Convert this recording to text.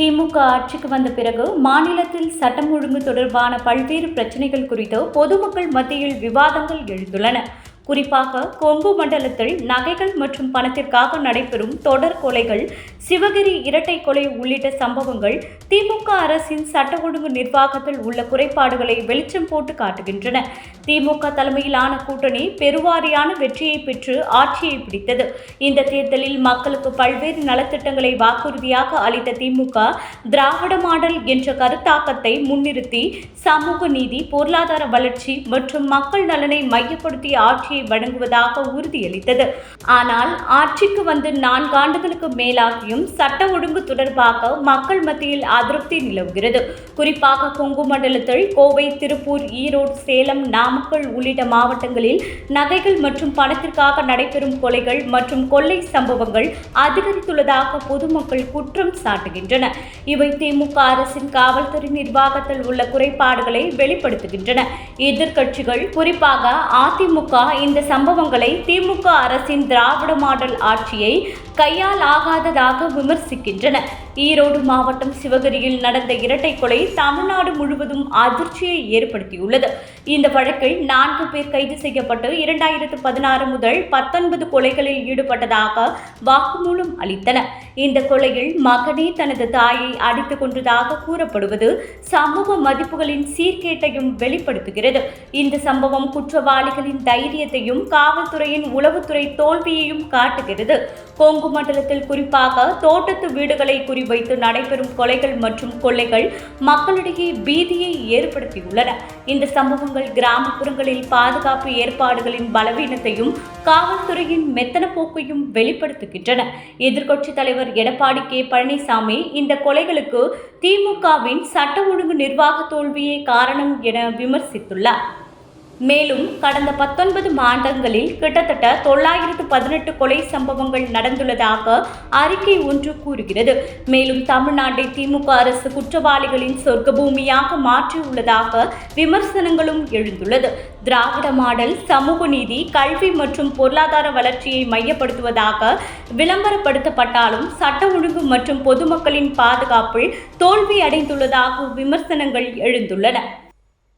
திமுக ஆட்சிக்கு வந்த பிறகு மாநிலத்தில் சட்டம் ஒழுங்கு தொடர்பான பல்வேறு பிரச்சனைகள் குறித்து பொதுமக்கள் மத்தியில் விவாதங்கள் எழுந்துள்ளன. குறிப்பாக கொங்கு மண்டலத்தில் நகைகள் மற்றும் பணத்திற்காக நடைபெறும் தொடர் கொலைகள் சிவகிரி இரட்டை கொலை உள்ளிட்ட சம்பவங்கள் திமுக அரசின் சட்ட ஒழுங்கு நிர்வாகத்தில் உள்ள குறைபாடுகளை வெளிச்சம் போட்டு காட்டுகின்றன. திமுக தலைமையிலான கூட்டணி பெருவாரியான வெற்றியை பெற்று ஆட்சியை பிடித்தது. இந்த தேர்தலில் மக்களுக்கு பல்வேறு நலத்திட்டங்களை வாக்குறுதியாக அளித்த திமுக திராவிட மாடல் என்ற கருத்தாக்கத்தை முன்னிறுத்தி சமூக நீதி பொருளாதார வளர்ச்சி மற்றும் மக்கள் நலனை மையப்படுத்திய ஆட்சி ஆட்சியை வழங்குவதாக உறுதியளித்தது. ஆனால் ஆட்சிக்கு வந்து நான்காண்டுகளுக்கு மேலாகியும் சட்ட ஒழுங்கு தொடர்பாக மக்கள் மத்தியில் அதிருப்தி நிலவுகிறது. குறிப்பாக கொங்கு மண்டலத்தில் கோவை திருப்பூர் ஈரோடு சேலம் நாமக்கல் உள்ளிட்ட மாவட்டங்களில் நகைகள் மற்றும் பணத்திற்காக நடைபெறும் கொலைகள் மற்றும் கொள்ளை சம்பவங்கள் அதிகரித்துள்ளதாக பொதுமக்கள் குற்றம் சாட்டுகின்றனர் இவை திமுக அரசின் காவல்துறை நிர்வாகத்தில் உள்ள குறைபாடுகளை வெளிப்படுத்துகின்றன. எதிர்க்கட்சிகள் குறிப்பாக அதிமுக இந்த சம்பவங்களை திமுக அரசின் திராவிட மாடல் ஆட்சியை கையால் ஆகாததாக விமர்சிக்கின்றன. ஈரோடு மாவட்டம் சிவகிரியில் நடந்த இரட்டை கொலை தமிழ்நாடு முழுவதும் அதிர்ச்சியை ஏற்படுத்தியுள்ளது. இந்த வழக்கில் நான்கு பேர் கைது செய்யப்பட்டு இரண்டாயிரத்து பதினாறு முதல் பத்தொன்பது கொலைகளில் ஈடுபட்டதாக வாக்குமூலம் அளித்தனர் இந்த கொலையில் மகனே தனது தாயை அடித்துக் கொன்றதாக கூறப்படுவது சமூக மதிப்புகளின் சீர்கேட்டையும் வெளிப்படுத்துகிறது. இந்த சம்பவம் குற்றவாளிகளின் தைரியத்தையும் காவல்துறையின் உளவுத்துறை தோல்வியையும் காட்டுகிறது. கொங்கு மண்டலத்தில் குறிப்பாக தோட்டத்து வீடுகளை குறிவைத்து நடைபெறும் கொலைகள் மற்றும் கொள்ளைகள் மக்களிடையே பீதியை ஏற்படுத்தியுள்ளன. இந்த சம்பவங்கள் கிராமப்புறங்களில் பாதுகாப்பு ஏற்பாடுகளின் பலவீனத்தையும் காவல்துறையின் மெத்தன போக்கையும் வெளிப்படுத்துகின்றன. எதிர்க்கட்சித் தலைவர் எடப்பாடி கே. பழனிசாமி இந்த கொலைகளுக்கு திமுகவின் சட்ட ஒழுங்கு நிர்வாக தோல்வியே காரணம் என விமர்சித்துள்ளார். மேலும் கடந்த பத்தொன்பது மாதங்களில் கிட்டத்தட்ட தொள்ளாயிரத்து பதினெட்டு கொலை சம்பவங்கள் நடந்துள்ளதாக அறிக்கை ஒன்று கூறுகிறது. மேலும் தமிழ்நாட்டை திமுக அரசு குற்றவாளிகளின் சொர்க்க பூமியாக மாற்றியுள்ளதாக விமர்சனங்களும் எழுந்துள்ளது. திராவிட மாடல் சமூக நீதி கல்வி மற்றும் பொருளாதார வளர்ச்சியை மையப்படுத்துவதாக விளம்பரப்படுத்தப்பட்டாலும் சட்ட ஒழுங்கு மற்றும் பொதுமக்களின் பாதுகாப்பில் தோல்வி அடைந்துள்ளதாக விமர்சனங்கள் எழுந்துள்ளன.